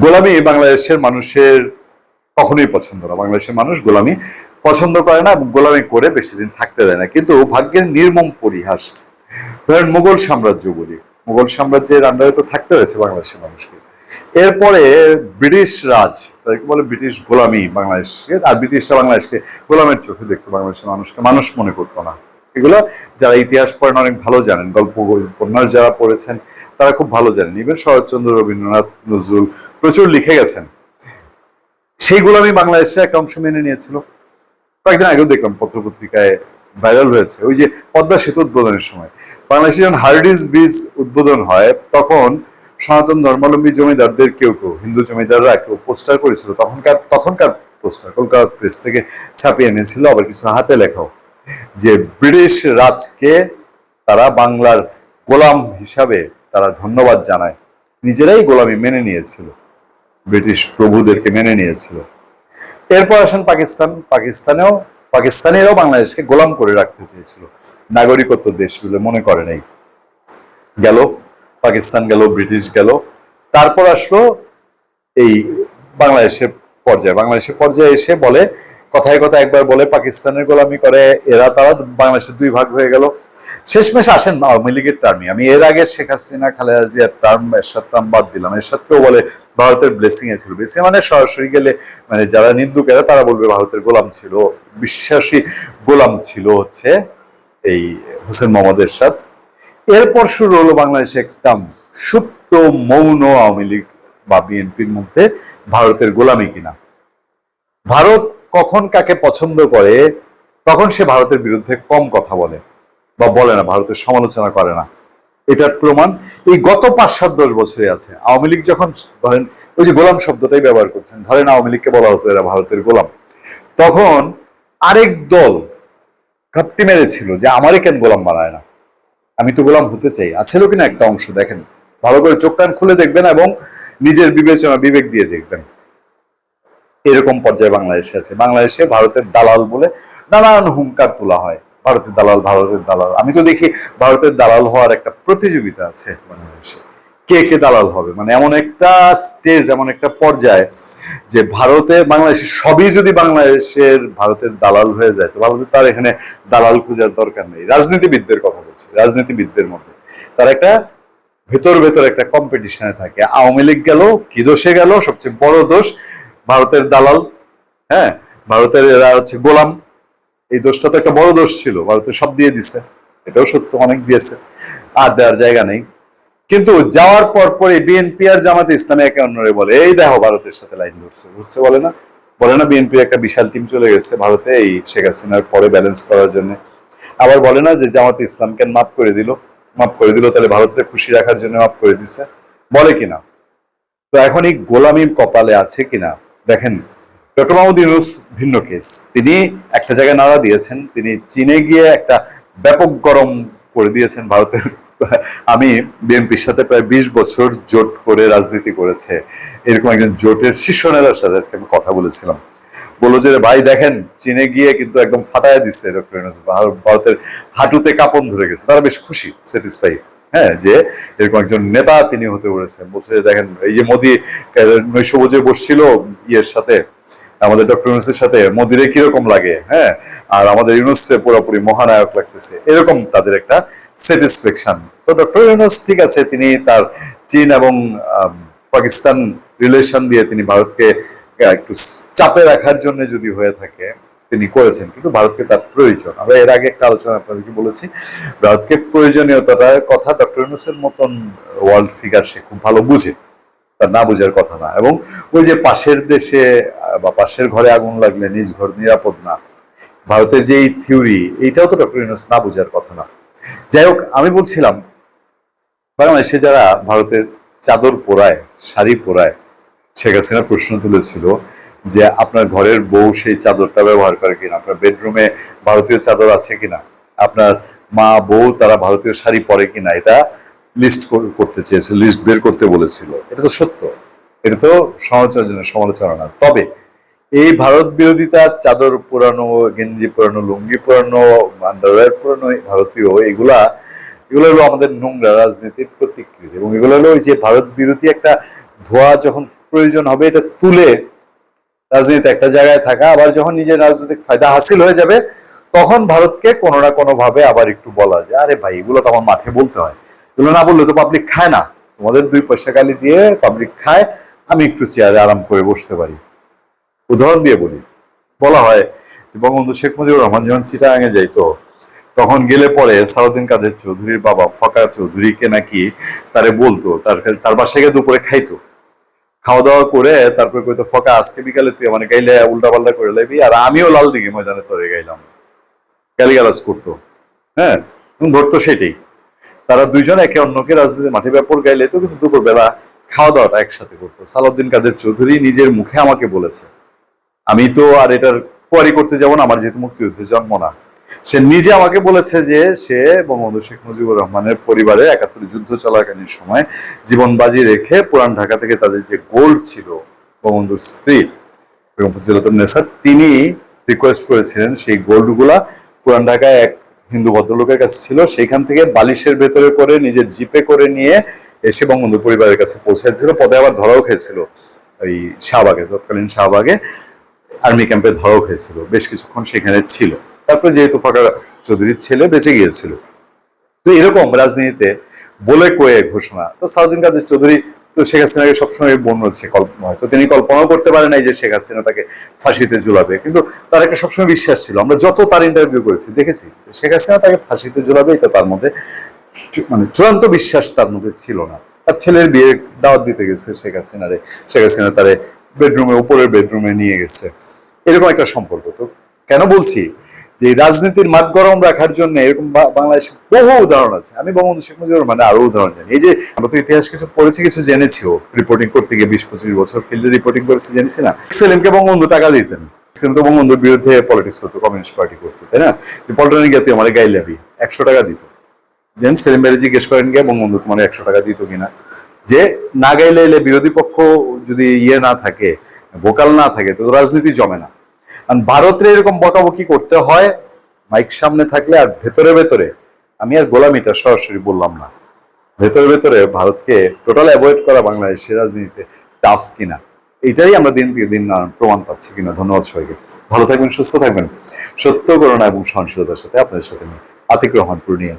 গোলামি বাংলাদেশের মানুষের কখনোই পছন্দ না। বাংলাদেশের মানুষ গোলামি পছন্দ করে না এবং গোলামি করে বেশি দিন থাকতে দেয় না। কিন্তু ভাগ্যের নির্মম পরিহাস। ধরেন মুঘল সাম্রাজ্য বলি। মুঘল সাম্রাজ্যের আন্ডারে তো থাকতে হয়েছে বাংলাদেশের মানুষকে। এরপরে ব্রিটিশ রাজ, তাদেরকে বলে ব্রিটিশ গোলামি বাংলাদেশকে, আর ব্রিটিশরা বাংলাদেশকে গোলামের চোখে দেখতো। বাংলাদেশের মানুষকে মানুষ মনে করতো না। এগুলো যারা ইতিহাস পড়েন অনেক ভালো জানেন। গল্প উপন্যাস যারা পড়েছেন তারা খুব ভালো জানেন। ইভেন শরৎচন্দ্র, রবীন্দ্রনাথ, নজরুল প্রচুর লিখে গেছেন। সেই গোলামি বাংলাদেশে একটা অংশ মেনে নিয়েছিল। কয়েকদিন আগেও দেখলাম পত্রপত্রিকায় ভাইরাল হয়েছে। ওই যে পদ্মা সেতু উদ্বোধনের সময়। বাংলাদেশে যখন হার্ডিস ব্রিজ উদ্বোধন হয়, তখন সনাতন ধর্মাবলম্বী জমিদারদের কেউ কেউ, হিন্দু জমিদাররা কেউ পোস্টার করেছিল। তখনকার তখনকার পোস্টার, কলকাতা প্রেস থেকে ছাপিয়ে এনেছিল। আবার কিছু হাতে লেখাও। যে ব্রিটিশ রাজকে তারা বাংলার গোলাম হিসাবে তারা ধন্যবাদ জানায়। নিজেরাই গোলামি মেনে নিয়েছিল। ব্রিটিশ প্রভুদেরকে মেনে নিয়েছিল। এরপর আসেন পাকিস্তান। পাকিস্তানেও, পাকিস্তানিরাও বাংলাদেশকে গোলাম করে রাখতে চেয়েছিল। নাগরিকত্ব দেশ বলে মনে করে নাই। গেল, পাকিস্তান গেল, ব্রিটিশ গেল। তারপর আসলো এই বাংলাদেশের পর্যায়ে। বাংলাদেশের পর্যায়ে এসে বলে, কথায় কথায় একবার বলে, পাকিস্তানের গোলামি করে, এরা তারা বাংলাদেশের দুই ভাগ হয়ে গেল। শেষমেশ আসেন আওয়ামী লীগের টার্মে। আমি এর আগে শেখ হাসিনা, খালেদা জিয়ার টার্ম এরশাদ টার্ম বাদ দিলাম। এরশাদকেও বলে ভারতের ব্লেসিং এ ছিল। ব্লেসিং মানে সরাসরি গেলে মানে যারা নিন্দুকেরা তারা বলবে ভারতের গোলাম ছিল, বিশ্বাসী গোলাম ছিল হচ্ছে এই হোসেন মোহাম্মদ এরশাদ। এরপর শুরু হলো বাংলাদেশে একটা সুপ্ত, মৌন আওয়ামী লীগ বা বিএনপির মধ্যে ভারতের গোলামি কিনা। ভারত কখন কাকে পছন্দ করে, তখন সে ভারতের বিরুদ্ধে কম কথা বলে। বা বলে না, ভারতের সমালোচনা করে না। এটার প্রমাণ এই গত পাঁচ সাত দশ বছরে আছে। আওয়ামী লীগ যখন ধরেন, ওই যে গোলাম শব্দটাই ব্যবহার করছেন। ধরেন আওয়ামী লীগকে বলা হতো এরা ভারতের গোলাম। তখন আরেক দল ঘাপটি মেরেছিল যে আমারে কেন গোলাম বানায় না? আমি তো গোলাম হতে চাই। আছে কিনা একটা অংশ, দেখেন। ভালো করে চোখ কান খুলে দেখবেন এবং নিজের বিবেচনা, বিবেক দিয়ে দেখবেন। এরকম পর্যায়ে বাংলাদেশে আছে। বাংলাদেশে ভারতের দালাল বলে নানান হুঙ্কার তোলা হয়। ভারতের দালাল ভারতের দালাল। আমি তো দেখি ভারতের দালাল হওয়ার একটা প্রতিযোগিতা আছে বাংলাদেশে। কে কে দালাল হবে? মানে এমন একটা স্টেজ এমন একটা পর্যায়ে যে ভারতে বাংলাদেশের সবই যদি বাংলাদেশের ভারতের দালাল হয়ে যায়, তো ভারতের তার এখানে দালাল খোঁজার দরকার নেই। রাজনীতিবিদদের কথা বলছি, রাজনীতিবিদদের মধ্যে। তার একটা ভেতর ভেতর একটা কম্পিটিশনে থাকে। আওয়ামী লীগ গেল, কি দোষে গেল? সবচেয়ে বড় দোষ ভারতের দালাল। হ্যাঁ ভারতের এরা হচ্ছে গোলাম। এই দোষটা তো একটা বড় দোষ ছিল ভারতের সব দিয়ে দিছে। এটাও সত্য, অনেক দিয়েছে। আর দেওয়ার জায়গা নেই। কিন্তু যাওয়ার পর পরে বিএনপি আর জামাতে ইসলামী একে অন্যরে বলে, এই দেখো, ভারতের সাথে লাইন ধরছে। বুঝতে বলে না? বলে না বিএনপির একটা বিশাল টিম চলে গেছে ভারতে, এই শেখ হাসিনার পরে ব্যালেন্স করার জন্য। আবার বলে না যে জামাতে ইসলামকে মাফ করে দিল। মাফ করে দিল, তাহলে ভারতের খুশি রাখার জন্য মাফ করে দিছে। বলে কিনা? তো এখন এই গোলামির কপালে আছে কিনা? দেখেন ডক্টর মাহমুদ ইউনুস, ভিন্ন কেস তিনি একটা জায়গায় নাড়া দিয়েছেন, তিনি চীনে গিয়ে একটা ব্যাপক গরম করে দিয়েছেন ভারতের। আমি বিএনপির সাথে প্রায় বিশ বছর জোট করে রাজনীতি করেছে। এরকম একজন জোটের শীর্ষ নেতার সাথে আজকে আমি কথা বলেছিলাম। বলল যে ভাই, দেখেন, চীনে গিয়ে কিন্তু একদম ফাটায় দিচ্ছে ডক্টর ইউনুস। ভারতের হাঁটুতে কাপন ধরে গেছে। তারা বেশ খুশি স্যাটিসফাই হ্যাঁ যে এরকম একজন নেতা তিনি হতে পেরেছেন বলছে দেখেন, এই যে মোদি নৈশভোজে বসছিল ইয়ের সাথে আমাদের ডক্টর ইউনুসের সাথে মোদিরে কীরকম লাগে হ্যাঁ? আর আমাদের ইউনুসে পুরোপুরি মহানায়ক লাগতেছে। এরকম তাদের একটা স্যাটিসফ্যাকশন তো ডক্টর ইউনুস, ঠিক আছে, তিনি তার চীন এবং পাকিস্তান রিলেশন দিয়ে তিনি ভারতকে একটু চাপে রাখার জন্য যদি হয়ে থাকে, তিনি করেছেন। কিন্তু ভারতকে তার প্রয়োজন। আমরা এর আগে একটা আলোচনা আপনাদেরকে বলেছি, ভারতকে প্রয়োজনীয়তাটার কথা ডক্টর ইউনুসের মতন ওয়ার্ল্ড ফিগার সে খুব ভালো বুঝে। তার না বোঝার কথা না। এবং ওই যে পাশের দেশে, বা পাশের ঘরে আগুন লাগলে নিজ ঘর নিরাপদ না। ভারতের যে এই থিওরি এইটাও তো ডক্টর ইউনুস না বোঝার কথা না। যাই হোক, আমি বলছিলাম, বাংলাদেশে যারা ভারতের চাদর পোড়ায়, শাড়ি পোড়ায়, শেখ হাসিনা প্রশ্ন তুলেছিল যে আপনার ঘরের বউ সেই চাদরটা ব্যবহার করে কিনা, আপনার বেডরুমে ভারতীয় চাদর আছে কিনা, আপনার মা বউ তারা ভারতীয় শাড়ি পরে কিনা, এটা লিস্ট করতে চেয়েছিল লিস্ট বের করতে বলেছিল। এটা তো সত্য। এটা তো সমালোচনার সমালোচনা না। তবে এই ভারত বিরোধিতা, চাদর পুরানো গেঞ্জি পুরানো লুঙ্গি পুরানো আন্ডারওয়্যার পুরানো ভারতীয়, এগুলা, এগুলো হলো আমাদের নোংরা রাজনীতির প্রতিকৃতি। এবং এগুলো হলো ওই যে ভারত বিরোধী একটা ধোয়া যখন প্রয়োজন হবে, এটা তুলে রাজনীতি একটা জায়গায় থাকা, আবার যখন নিজের রাজনৈতিক ফায়দা হাসিল হয়ে যাবে, তখন ভারতকে কোনো না কোনো ভাবে আবার একটু বলা যায়, আরে ভাই, এগুলো তো আমার মাঠে বলতে হয়। এগুলো না বললে তো পাবলিক খায় না। তোমাদের দুই পয়সা গালি দিয়ে পাবলিক খায়, আমি একটু চেয়ারে আরাম করে বসতে পারি। উদাহরণ দিয়ে বলি। বলা হয় যে বঙ্গবন্ধু শেখ মুজিবুর রহমান যখন চিটাগাঙে যাইতো তখন গেলে পরে সাউদ্দিন কাদের চৌধুরীর বাবা ফকা চৌধুরীকে নাকি তারে বলতো, তার তার বাসায় গিয়ে দুপুরে খাইতো। খাওয়া দাওয়া করে তারপরে কইতো ফকা আজকে বিকালে তুই মানে গাইলে উল্টা পাল্টা করে লাইবি। আর আমিও লাল দিঘি ময়দানে তোরে গাইলাম। গালিগালাজ করতো। হ্যাঁ ধরতো সেটাই। তারা দুইজন একে অন্যকে রাজনীতির মাঠে ব্যাপর গাইলে তো কিন্তু দুপুরবেলা খাওয়া দাওয়াটা একসাথে করতো। সালাউদ্দিন কাদের চৌধুরী নিজের মুখে আমাকে বলেছে, আমি তো আর এটার কোয়ারি করতে যাব না, আমার যেহেতু মুক্তিযুদ্ধে জন্ম না। সে নিজে আমাকে বলেছে যে সে বঙ্গবন্ধু শেখ মুজিবুর রহমানের পরিবারে একাত্তর যুদ্ধ চলাকালীন সময় জীবন বাজি রেখে পুরান ঢাকা থেকে তাদের যে গোল্ড ছিল বঙ্গবন্ধুর স্ত্রী বেগম ফজিলাতুন নেসা তিনি রিকোয়েস্ট করেছিলেন সেই গোল্ডগুলা পুরান ঢাকায় এক হিন্দু ভদ্রলোকের কাছে ছিল, সেইখান থেকে বালিশের ভেতরে করে নিজের জিপে করে নিয়ে এসে বঙ্গবন্ধু পরিবারের কাছে পৌঁছাচ্ছিল পদে আবার ধরাও খেয়েছিল ওই শাহবাগে, তৎকালীন শাহবাগে আর্মি ক্যাম্পে ধরাও খেয়েছিল। বেশ কিছুক্ষণ সেখানে ছিল। তারপরে যেহেতু ফাঁকা চৌধুরীর ছেলে বেঁচে গিয়েছিল। তো এরকম রাজনীতিতে বলে কয়ে ঘোষণা। তো সাউদ্দিন কাদের চৌধুরী তো শেখ হাসিনাকে সবসময় বোন হচ্ছে কল্পনা হয়তো তিনি কল্পনাও করতে পারে নাই যে শেখ হাসিনা তাকে ফাঁসিতে ঝুলাবে। কিন্তু তার একটা সবসময় বিশ্বাস ছিল। আমরা যত তার ইন্টারভিউ করেছি, দেখেছি, শেখ হাসিনা তাকে ফাঁসিতে ঝুলাবে, এটা তার মধ্যে মানে চূড়ান্ত বিশ্বাস তার মধ্যে ছিল না। তার ছেলের বিয়ে দাওয়াত দিতে গেছে শেখ হাসিনারে। শেখ হাসিনা তারে বেডরুমে উপরের বেডরুমে নিয়ে গেছে। এরকম একটা সম্পর্ক। তো কেন বলছি? যে রাজনীতির মাঠ গরম রাখার জন্য এরকম বাংলাদেশে বহু উদাহরণ আছে। আমি বঙ্গবন্ধু শেখ মুজিবুর মানে আরও উদাহরণ জানি। এই যে আমরা তো ইতিহাস কিছু পড়েছি, কিছু জেনেছিও রিপোর্টিং করতে গিয়ে বিশ পঁচিশ বছর ফিল্ডে রিপোর্টিং করেছি, জেনেছি না। সেলিমকে বঙ্গবন্ধু টাকা দিতেন। সেলিম তো বঙ্গবন্ধুর বিরুদ্ধে পলিটিক্স করতো কমিউনিস্ট পার্টি করতো, তাই না? তুই পল্টনে গিয়ে তুই আমার গাইলাবি একশো টাকা দিত। দেন সেলিম ভাই জিজ্ঞেস করেন গিয়ে, বঙ্গবন্ধু, তোমার একশো টাকা দিত কিনা? যে না গাইলে এলে বিরোধী পক্ষ যদি ইয়ে না থাকে ভোকাল না থাকে, তো রাজনীতি জমে না। আর ভারতের এরকম বকাবকি করতে হয় মাইক সামনে থাকলে আর ভেতরে ভেতরে, আমি আর গোলামিটা সরাসরি বললাম না। ভেতরে ভেতরে ভারতকে টোটাল অ্যাভয়েড করা বাংলাদেশের রাজনীতিতে টাফ কিনা এটাই আমরা দিন থেকে দিন প্রমাণ পাচ্ছি কিনা। ধন্যবাদ সবাইকে। ভালো থাকবেন, সুস্থ থাকবেন। সত্য করোনা এবং সহনশীলতার সাথে আপনাদের সাথে আতিক রহমান, পূর্ণিয়া।